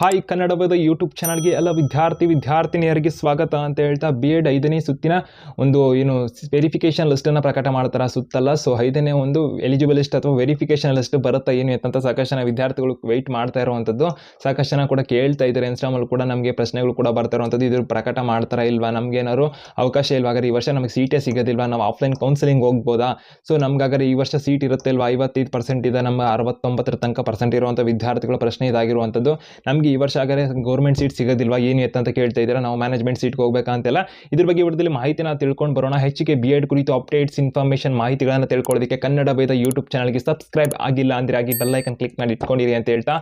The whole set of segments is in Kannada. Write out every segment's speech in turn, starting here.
ಹಾಯ್ ಕನ್ನಡವಾದ ಯೂಟ್ಯೂಬ್ ಚಾನಲ್ಗೆ ಎಲ್ಲ ವಿದ್ಯಾರ್ಥಿ ವಿದ್ಯಾರ್ಥಿನಿಯರಿಗೆ ಸ್ವಾಗತ ಅಂತ ಹೇಳ್ತಾ ಬಿ ಎಡ್ ಐದನೇ ಸುತ್ತಿನ ಒಂದು, ಏನು ವೆರಿಫಿಕೇಷನ್ ಲಿಸ್ಟನ್ನು ಪ್ರಕಟ ಮಾಡ್ತಾರೆ ಸುತ್ತಲ್ಲ. ಸೊ ಐದನೇ ಒಂದು ಎಲಿಜಿಬಲ್ ಲಿಸ್ಟ್ ಅಥವಾ ವೆರಿಫಿಕೇಷನ್ ಲಿಸ್ಟ್ ಬರುತ್ತಾ ಏನು ಅಂತ ಸಾಕಷ್ಟು ವಿದ್ಯಾರ್ಥಿಗಳು ವೆಯ್ಟ್ ಮಾಡ್ತಾ ಇರುವಂಥದ್ದು ಸಾಕಷ್ಟು ಕೂಡ ಕೇಳ್ತಾ ಇದ್ದಾರೆ. ಇನ್ಸ್ಟಾಮಲ್ಲಿ ಕೂಡ ನಮಗೆ ಪ್ರಶ್ನೆಗಳು ಕೂಡ ಬರ್ತಾ ಇರುವಂಥದ್ದು ಇದ್ರ ಪ್ರಕಟ ಮಾಡ್ತಾರಾ ಇಲ್ವಾ? ನಮ್ಗೆ ಏನಾದ್ರು ಅವಕಾಶ ಇಲ್ವಾ? ಹಾಗಾದ್ರೆ ಈ ವರ್ಷ ನಮಗೆ ಸೀಟೇ ಸಿಗೋದಿಲ್ವಾ? ನಾವು ಆಫ್ಲೈನ್ ಕೌನ್ಸಿಲಿಂಗ್ ಹೋಗ್ಬೋದಾ? ಸೊ ನಮ್ಗೆ ಹಾಗಾದ್ರೆ ಈ ವರ್ಷ ಸೀಟ್ ಇರುತ್ತೆ ಇಲ್ವಾ? ಐವತ್ತೈದು ಪರ್ಸೆಂಟ್ ಇದೆ. ನಮ್ಮ ಅರವತ್ತೊಂಬತ್ತರ ತನಕ ಪರ್ಸೆಂಟ್ ಇರುವಂಥ ವಿದ್ಯಾರ್ಥಿಗಳ ಪ್ರಶ್ನೆ ಇದಾಗಿರುವಂಥದ್ದು ನಮಗೆ ಈ ವರ್ಷ ಹಾಗಾದ್ರೆ ಗೌರ್ಮೆಂಟ್ ಸೀಟ್ ಸಿಗೋದಿಲ್ವಾ? ಏನು ಎತ್ತ ಅಂತ ಕೇಳ್ತಾ ಇದ್ದೀರಾ? ನಾವು ಮ್ಯಾನೇಜ್ಮೆಂಟ್ ಸೀಟ್ಗೆ ಹೋಗಬೇಕಾ ಅಂತೆಲ್ಲ ಇದ್ರ ಬಗ್ಗೆ ವಿಡಿಯೋದಲ್ಲಿ ಮಾಹಿತಿನ ತಿಳ್ಕೊಂಡು ಬರೋಣ. ಹೆಚ್ಚಿಗೆ ಬಿ ಎಡ್ ಕುರಿತು ಅಪ್ಡೇಟ್ಸ್ ಇನ್ಫಾರ್ಮೇಷನ್ ಮಾಹಿತಿಗಳನ್ನು ತಿಳ್ಕೊಳ್ಳೋದಕ್ಕೆ ಕನ್ನಡ ಬೇದ ಯೂಟ್ಯೂಬ್ ಚಾನಲ್ಗೆ ಸಬ್ಸ್ಕ್ರೈಬ್ ಆಗಿಲ್ಲ ಅಂದರೆ ಆಗಿ ಬೆಲ್ಲೈಕನ್ ಕ್ಲಿಕ್ ಮಾಡಿ ಇಟ್ಕೊಂಡಿರಿ ಅಂತ ಹೇಳ್ತಾ.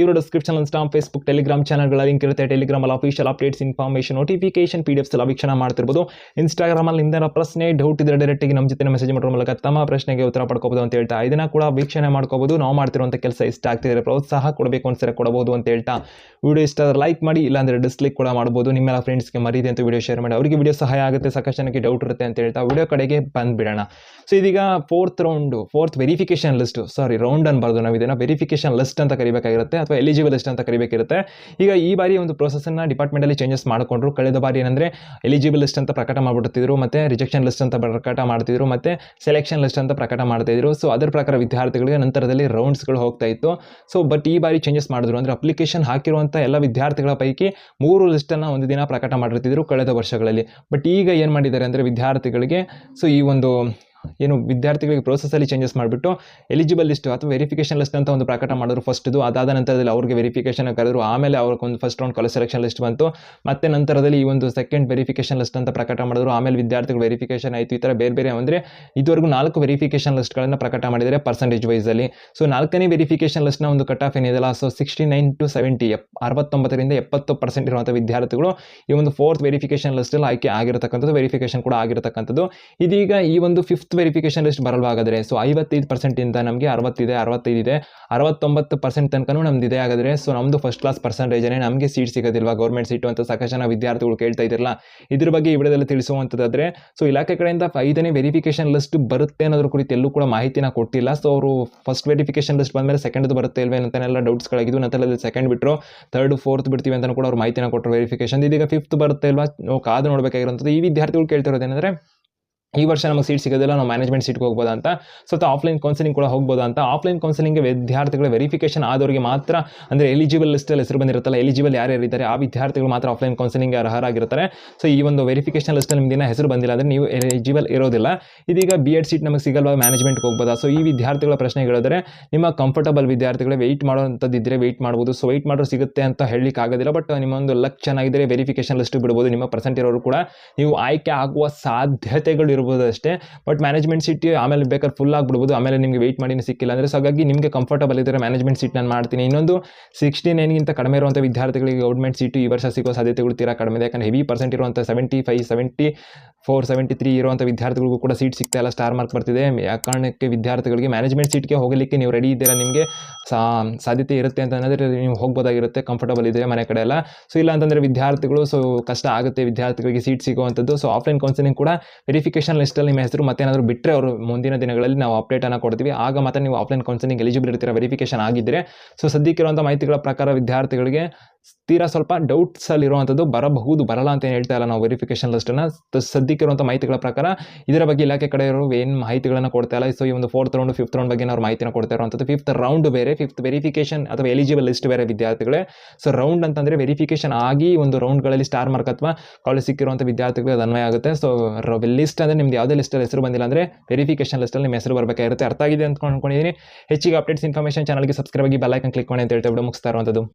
ಇವರು ಡಿಸ್ಕ್ರಿಪ್ಷನ್ ಇನ್ಸ್ಟಾಮ್ ಫೇಸ್ಬುಕ್ ಟೆಲಿಗ್ರಾಮ್ ಚಾನಲ್ಗಳ ಲಿಂಕ್ ಇರುತ್ತೆ. ಟೆಲಿಗ್ರಾಮ್ ಅಲ್ಲಿ official updates information notification P D Fs ಎಲ್ಲ ವೀಕ್ಷಣೆ ಮಾಡ್ತಿರ್ಬೋದು. ಇನ್ಸ್ಟಾಗ್ರಾಮಲ್ಲಿ ನಿಮ್ದೇನೋ ಪ್ರಶ್ನೆ ಡೌಟ್ ಇದ್ರೆ ಡೈರೆಕ್ಟಾಗಿ ನಮ್ಮ ಜೊತೆ ಮೆಸೇಜ್ ಮಾಡೋ ಮೂಲಕ ತಮ್ಮ ಪ್ರಶ್ನೆಗೆ ಉತ್ತರ ಪಡ್ಕೋಬಹುದು ಅಂತ ಹೇಳ್ತಾ ಇದನ್ನ ಕೂಡ ವೀಕ್ಷಣೆ ಮಾಡ್ಕೋಬಹುದು ನಾವು ಮಾಡ್ತಿರುವಂಥ ಕೆಲಸ ಇಷ್ಟ ಆಗ್ತಿದ್ರೆ ಪ್ರೋತ್ಸಾಹ ಕೊಡಬೇಕು ಅನ್ಸರೆ ಕೊಡಬಹುದು ಅಂತ ಹೇಳ್ತಾ ವಿಡಿಯೋ ಇಷ್ಟ ಲೈಕ್ ಮಾಡಿ, ಇಲ್ಲಾಂದ್ರೆ ಡಿಸ್ಲೈಕ್ ಕೂಡ ಮಾಡ್ಬೋದು. ನಿಮ್ಮೆಲ್ಲ ಫ್ರೆಂಡ್ಸ್ಗೆ ಮರೀದೆ ಅಂತ ವಿಡಿಯೋ ಶೇರ್ ಮಾಡಿ. ಅವರಿಗೆ ವಿಡಿಯೋ ಸಹಾಯ ಆಗುತ್ತೆ, ಸಾಕಷ್ಟು ಜನಕ್ಕೆ ಡೌಟ್ ಇರುತ್ತೆ ಅಂತ ಹೇಳ್ತಾ ವಿಡಿಯೋ ಕಡೆಗೆ ಬಂದ್ಬಿಡೋಣ. ಸೊ ಇದೀಗ fourth round fourth verification list sorry round ಅನ್ಬಾರ್ದು ನಾವು ಇದನ್ನ ವೆರಿಫಿಕೇಶನ್ ಲಿಸ್ಟ್ ಅಂತ ಕರಿಬೇಕಾಗಿರುತ್ತೆ. ಅಥವಾ ಎಲಿಜಿಬಲ್ ಲಿಸ್ಟ್ ಅಂತ ಕರಿಬೇಕಿರುತ್ತೆ. ಈಗ ಈ ಬಾರಿ ಒಂದು ಪ್ರೊಸೆಸನ್ನು ಡಿಪಾರ್ಟ್ಮೆಂಟಲ್ಲಿ ಚೇಂಜಸ್ ಮಾಡಿಕೊಂಡ್ರು. ಕಳೆದ ಬಾರಿ ಏನಂದರೆ ಎಲಿಜಿಬಲ್ ಲಿಸ್ಟ್ ಅಂತ ಪ್ರಕಟ ಮಾಡಿಬಿಡ್ತಿದ್ರು ಮತ್ತು ರಿಜೆಕ್ಷನ್ ಲಿಸ್ಟ್ ಅಂತ ಪ್ರಕಟ ಮಾಡ್ತಿದ್ರು, ಮತ್ತು ಸೆಲೆಕ್ಷನ್ ಲಿಸ್ಟ್ ಅಂತ ಪ್ರಕಟ ಮಾಡ್ತಿದ್ರು. ಸೊ ಅದರ ಪ್ರಕಾರ ವಿದ್ಯಾರ್ಥಿಗಳಿಗೆ ನಂತರದಲ್ಲಿ ರೌಂಡ್ಸ್ಗಳು ಹೋಗ್ತಾ ಇತ್ತು. ಸೊ ಬಟ್ ಈ ಬಾರಿ ಚೇಂಜಸ್ ಮಾಡಿದ್ರು. ಅಂದರೆ ಅಪ್ಲಿಕೇಶನ್ ಹಾಕಿರುವಂಥ ಎಲ್ಲ ವಿದ್ಯಾರ್ಥಿಗಳ ಪೈಕಿ ಮೂರು ಲಿಸ್ಟನ್ನು ಒಂದು ದಿನ ಪ್ರಕಟ ಮಾಡಿರ್ತಿದ್ರು ಕಳೆದ ವರ್ಷಗಳಲ್ಲಿ. ಬಟ್ ಈಗ ಏನು ಮಾಡಿದ್ದಾರೆ ಅಂದರೆ ವಿದ್ಯಾರ್ಥಿಗಳಿಗೆ ಸೊ ಈ ಒಂದು ಏನು ವಿದ್ಯಾರ್ಥಿಗಳಿಗೆ ಪ್ರೋಸೆಸಲ್ಲಿ ಚೇಂಜಸ್ ಮಾಡಿಬಿಟ್ಟು ಎಲಿಜಿಬಲ್ ಲಿಸ್ಟ್ ಅಥವಾ ವೆರಿಫಿಕೇಷನ್ ಲಿಸ್ಟ್ ಅಂತ ಒಂದು ಪ್ರಕಟ ಮಾಡಿದ್ರು ಫಸ್ಟ್ದು ಅದಾದ ನಂತರದಲ್ಲಿ ಅವ್ರಿಗೆ ವೆರಿಫಿಕೇಷನ್ ಕರೆದ್ರು. ಆಮೇಲೆ ಅವ್ರಿಗೆ ಒಂದು first round college selection list ಬಂತು. ಮತ್ತೆ ನಂತರದಲ್ಲಿ ಈ ಒಂದು ಸೆಕೆಂಡ್ ವೆರಿಫಿಕೇಷನ್ ಲಿಸ್ಟ್ ಅಂತ ಪ್ರಕಟ ಮಾಡಿದ್ರು. ಆಮೇಲೆ ವಿದ್ಯಾರ್ಥಿಗಳು ವೆರಿಫಿಕೇಷನ್ ಆಯಿತು. ಈ ಥರ ಬೇರೆ ಬೇರೆ ಅಂದರೆ ಇದುವರೆಗೂ ನಾಲ್ಕು ವೆರಿಫಿಕೇಷನ್ ಲಿಸ್ಟ್ಗಳನ್ನು ಪ್ರಕಟ ಮಾಡಿದರೆ ಪರ್ಸೆಂಟೇಜ್ ವೈಸಲ್ಲಿ ಸೊ ನಾಲ್ಕನೇ ವೆರಿಫಿಕೇಷನ್ ಲಿಸ್ಟ್ನ ಒಂದು ಕಟ್ ಆಫ್ ಏನಿದೆಯಲ್ಲ? So sixty nine to seventy ಎಪ್, ಅರವತ್ತೊಂಬತ್ತರಿಂದ ಎಪ್ಪತ್ತು ಪರ್ಸೆಂಟ್ ಇರುವಂಥ ವಿದ್ಯಾರ್ಥಿಗಳು ಈ ಒಂದು ಫೋರ್ತ್ ವೆರಿಫಿಕೇಷನ್ ಲಿಸ್ಟಲ್ಲಿ ಆಯ್ಕೆ ಆಗಿರತಕ್ಕಂಥದ್ದು ವೆರಿಫಿಕೇಷನ್ ಕೂಡ ಆಗಿರತಕ್ಕಂಥದ್ದು. ಇದೀಗ ಈ ಒಂದು ಫಿಫ್ತ್ ವೆರಿಫಿಕೇಷನ್ ಲಿಸ್ಟ್ ಬರಲ್ವಾ ಹಾಗಾದರೆ ಸೊ ಐವತ್ತೈದು ಪರ್ಸೆಂಟಿಂದ ನಮಗೆ ಅರವತ್ತಿದೆ ಅರವತ್ತೈದು ಇದೆ ಅರವತ್ತೊಂಬತ್ತು ಪರ್ಸೆಂಟ್ ತನಕನೂ ಇದೆ ಹಾಗಾದರೆ ಸೊ ನಮ್ಮದು ಫಸ್ಟ್ ಕ್ಲಾಸ್ ಪರ್ಸೆಂಟೇಜನೇ ನಮಗೆ ಸೀಟ್ ಸಿಗೋದಿಲ್ವಾ ಗೌರ್ಮೆಂಟ್ ಸೀಟು ಅಂತ ಸಾಕಷ್ಟು ಜನ ವಿದ್ಯಾರ್ಥಿಗಳು ಕೇಳ್ತಾ ಇದ್ದಿರಲ್ಲ ಇದ್ರ ಬಗ್ಗೆ ಈ ವಿಡಿಯೋದಲ್ಲಿ ತಿಳಿಸುವಂಥದ್ದಾದರೆ ಸೊ ಇಲಾಖೆ ಕಡೆಯಿಂದ ಐದನೇ ವೆರಿಫಿಕೇಶನ್ ಲಿಸ್ಟ್ ಬರುತ್ತೆ ಅನ್ನೋದ್ರ ಕುರಿತು ಎಲ್ಲೂ ಕೂಡ ಮಾಹಿತಿನ ಕೊಟ್ಟಿಲ್ಲ ಸೊ ಅವರು ಫಸ್ಟ್ ವೆರಿಫಿಕೇಷನ್ ಲಿಸ್ಟ್ ಬಂದಮೇಲೆ ಸೆಕೆಂಡ್ದು ಬರುತ್ತೆ ಇಲ್ವೇ ಅಂತನೆಲ್ಲ ಡೌಟ್ಸ್ಗಳಾಗಿದ್ದು ನಂತರ ಸೆಕೆಂಡ್ ಬಿಟ್ಟರು ಥರ್ಡ್ ಫೋರ್ತ್ ಬಿಡ್ತೀವಿ ಅಂತ ಕೂಡ ಅವ್ರು ಮಾಹಿತಿನ ಕೊಟ್ಟರು ವೆರಿಫಿಕೇಷನ್ ಇದೀಗ ಫಿಫ್ತ್ ಬರುತ್ತೆ ಇಲ್ವಾ ನಾವು ಕಾದು ನೋಡಬೇಕಾಗಿರುವಂಥದ್ದು ಈ ವಿದ್ಯಾರ್ಥಿಗಳು ಕೇಳ್ತಿರೋದೇನೆಂದರೆ ಈ ವರ್ಷ ನಮಗೆ ಸೀಟ್ ಸಿಗೋದಿಲ್ಲ, ನಾವು ಮ್ಯಾನೇಜ್ಮೆಂಟ್ ಸೀಟ್ಗೆ ಹೋಗ್ಬೋದು ಅಂತ. ಸೊ ಆಫ್ಲೈನ್ ಕೌನ್ಸಿಲಿಂಗ್ ಕೂಡ ಹೋಗ್ಬೋದು ಅಂತ. ಆಫ್ಲೈನ್ ಕೌನ್ಸಿಲಿಂಗ್ಗೆ ವಿದ್ಯಾರ್ಥಿಗಳ ವೆರಿಫಿಕೇಶನ್ ಆದವರಿಗೆ ಮಾತ್ರ, ಅಂದರೆ ಎಲಿಜಿಬಲ್ ಲಿಸ್ಟಲ್ಲಿ ಹೆಸರು ಬಂದಿರುತ್ತಲ್ಲ ಎಲಿಜಿಬಲ್ ಯಾರ್ಯಾರು ಇದ್ದಾರೆ, ಆ ವಿದ್ಯಾರ್ಥಿಗಳು ಮಾತ್ರ ಆಫ್ಲೈನ್ ಕೌನ್ಸಿಲಿಂಗ್ ಅರ್ಹರಾಗಿರ್ತಾರೆ ಸೊ ಈ ಒಂದು ವೆರಿಫಿಕೇಷನ್ ಲಿಸ್ಟಲ್ಲಿ ನಿಮ್ದಿನ ಹೆಸರು ಬಂದಿಲ್ಲ ಅಂದರೆ ನೀವು ಎಲಿಜಿಬಲ್ ಇರೋದಿಲ್ಲ. ಇದೀಗ ಬಿ ಎಡ್ ಸೀಟ್ ನಮಗೆ ಸಿಗಲ್ವಾ ಮ್ಯಾನೇಜ್ಮೆಂಟ್ಗೆ ಹೋಗ್ಬೋದಾ? ಸೊ ಈ ವಿದ್ಯಾರ್ಥಿಗಳ ಪ್ರಶ್ನೆ ಹೇಳಿದ್ರೆ, ನಿಮ್ಮ ಕಂಫರ್ಟಬಲ್ ವಿದ್ಯಾರ್ಥಿಗಳೇ ವೆಯ್ಟ್ ಮಾಡೋವಂಥದ್ದು ಇದ್ದರೆ ವೆಯ್ಟ್ ಮಾಡ್ಬೋದು. ಸೊ ವೆಯ್ಟ್ ಮಾಡೋರು ಸಿಗುತ್ತೆ ಅಂತ ಹೇಳಲಿಕ್ಕೆ ಆಗೋದಿಲ್ಲ ಬಟ್ ನಿಮ್ಮ ಒಂದು ಲಕ್ ಚೆನ್ನಾಗಿದ್ದರೆ ವೆರಿಫಿಕೇಷನ್ ಲಿಸ್ಟ್ ಬಿಡ್ಬೋದು. ನಿಮ್ಮ ಪರ್ಸೆಂಟ್ ಇರೋರು ಕೂಡ ನೀವು ಆಯ್ಕೆ ಆಗುವ ಸಾಧ್ಯತೆಗಳು ಇರ್ಬೋದು ಅಷ್ಟೇ. ಬಟ್ ಮ್ಯಾನೇಜ್ಮೆಂಟ್ ಸೀಟ್ ಆಮೇಲೆ ಬೇಕಾದ್ರೆ ಫುಲ್ ಆಗಿಬಿಡ್ಬೋದು. ಆಮೇಲೆ ನಿಮಗೆ ವೆಯ್ಟ್ ಮಾಡಿ ಸಿಕ್ಕಿಲ್ಲ ಅಂದರೆ ಸೊ ಹಾಗಾಗಿ ನಿಮಗೆ ಕಂಫರ್ಟಬಲ್ ಇದ್ದರೆ ಮ್ಯಾನೇಜ್ಮೆಂಟ್ ಸೀಟ್ ನಾನು ಮಾಡ್ತೀನಿ. ಇನ್ನೊಂದು ಸಿಕ್ಸ್ಟಿ ನೈನ್ಗಿಂತ ಕಡಿಮೆ ಇರುವಂಥ ವಿದ್ಯಾರ್ಥಿಗಳಿಗೆ ಗೌರ್ಮೆಂಟ್ ಸೀಟು ಈ ವರ್ಷ ಸಿಗೋ ಸಾಧ್ಯತೆಗಳು ತೀರಾ ಕಡಿಮೆ ಇದೆ. ಯಾಕಂದರೆ ಹೆವಿ ಪರ್ಸೆಂಟ್ ಇರುವಂಥ seventy five seventy four seventy three ಇರುವಂಥ ವಿದ್ಯಾರ್ಥಿಗಳಿಗೂ ಕೂಡ ಸೀಟ್ ಸಿಗ್ತಾ ಇಲ್ಲ, ಸ್ಟಾರ್ ಮಾರ್ಕ್ ಬರ್ತಿದೆ. ಆ ಕಾರಣಕ್ಕೆ ವಿದ್ಯಾರ್ಥಿಗಳಿಗೆ ಮ್ಯಾನೇಜ್ಮೆಂಟ್ ಸೀಟ್ಗೆ ಹೋಗಲಿಕ್ಕೆ ನೀವು ರೆಡಿ ಇದ್ದೀರಾ? ನಿಮಗೆ ಸಾಧ್ಯತೆ ಇರುತ್ತೆ ಅಂತ ಅನ್ನೋದ್ರೆ ನೀವು ಹೋಗ್ಬೋದಾಗಿರುತ್ತೆ ಕಂಫರ್ಟಬಲ್ ಇದೆ ಮನೆ ಕಡೆ ಎಲ್ಲ. ಸೊ ಇಲ್ಲ ಅಂತಂದರೆ ವಿದ್ಯಾರ್ಥಿಗಳು ಸೊ ಕಷ್ಟ ಆಗುತ್ತೆ ವಿದ್ಯಾರ್ಥಿಗಳಿಗೆ ಸೀಟ್ ಸಿಗುವಂಥದ್ದು. ಸೊ ಆಫ್ಲೈನ್ ಕೌನ್ಸಿಲಿಂಗ್ ಕೂಡ ವೆರಿಫಿಕೇಷನ್ ಲಿಸ್ಟಲ್ಲಿ ನಿಮ್ಮ ಹೆಸರು ಮತ್ತೇನಾದರೂ ಬಿಟ್ಟರೆ ಅವರು ಮುಂದಿನ ದಿನಗಳಲ್ಲಿ ನಾವು ಅಪ್ಡೇಟನ್ನು ಕೊಡ್ತೀವಿ. ಆಗ ಮಾತ್ರ ನೀವು ಆಫ್ಲೈನ್ ಕೌನ್ಸಿಲಿಂಗ್ ಎಲಿಜಿಬಲ್ ಇರ್ತೀರ? ವೆರಿಫಿಕೇಷನ್ ಆಗಿದ್ದರೆ ಸೊ ಸದ್ಯಕ್ಕಿರುವಂಥ ಮಾಹಿತಿಗಳ ಪ್ರಕಾರ ವಿದ್ಯಾರ್ಥಿಗಳಿಗೆ ತೀರಾ ಸ್ವಲ್ಪ ಡೌಟ್ಸಲ್ಲಿ ಇರುವಂಥದ್ದು ಬರಬಹುದು, ಬರಲ್ಲ ಅಂತ ಹೇಳ್ತಾ ಇಲ್ಲ ನಾವು ವೆರಿಫಿಕೇಷನ್ ಲಿಸ್ಟನ್ನು ಸದ್ಯಕ್ಕಿರುವಂಥ ಮಾಹಿತಿಗಳ ಪ್ರಕಾರ ಇದರ ಬಗ್ಗೆ ಇಲಾಖೆ ಕಡೆ ಇರೋ ಏನು ಮಾಹಿತಿಗಳನ್ನು ಕೊಡ್ತಾ ಇಲ್ಲ. ಸೊ ಈ ಒಂದು ಫೋರ್ತ್ ರೌಂಡ್ ಫಿಫ್ತ್ ರೌಂಡ್ ಬಗ್ಗೆ ನಾವು ಮಾಹಿತಿನ ಕೊಡ್ತಾ ಇರುವಂಥದ್ದು ಫಿಫ್ತ್ ರೌಂಡ್ ಬೇರೆ ಫಿಫ್ತ್ ವೆರಿಫಿಕೇಷನ್ ಅಥವಾ ಎಲಿಜಿಬಲ್ ಲಿಸ್ಟ್ ಬೇರೆ ವಿದ್ಯಾರ್ಥಿಗಳೇ. ಸೊ ರೌಂಡ್ ಅಂತಂದರೆ ವೆರಿಫಿಕೇಷನ್ ಆಗಿ ಒಂದು ರೌಂಡ್ಗಳಲ್ಲಿ ಸ್ಟಾರ್ ಮಾರ್ಕ್ ಅಥವಾ ಕಾಲೇಜ್ ಸಿಕ್ಕಿರುವಂಥ ವಿದ್ಯಾರ್ಥಿಗಳಿಗೆ ಅದು ಅನ್ವಯ ಆಗುತ್ತೆ. ಸೊ ಲಿಸ್ಟ್ ಅಂದರೆ ನಿಮ್ದು ಯಾವುದೇ ಲಿಸ್ಟಲ್ಲಿ ಹೆಸರು ಬಂದಿಲ್ಲ ಅಂದರೆ ವೆರಿಫಿಕೇಷನ್ ಲಿಸ್ಟಲ್ಲಿ ನಿಮ್ಮ ಹೆಸರು ಬರಬೇಕಾಗಿರುತ್ತೆ ಅರ್ಥ ಆಗಿದೆ ಅಂತ ಅನ್ಕೊಂಡಿದ್ದೀನಿ ಹೆಚ್ಚಿಗೆ ಅಪ್ಡೇಟ್ಸ್ ಇನ್ಫಾರ್ಮೇಷನ್ ಚಾನಲ್ಗೆ ಸಬ್ಸ್ಕ್ರೈಬ್ ಆಗಿ ಬೆಲ್ಲೈಕನ್ ಕ್ಲಿಕ್ ಮಾಡಿ ಅಂತ ಹೇಳ್ತಾ ಬಿಡು. ಮುಗಿಸ್ತಾ ಇರುವಂಥದ್ದು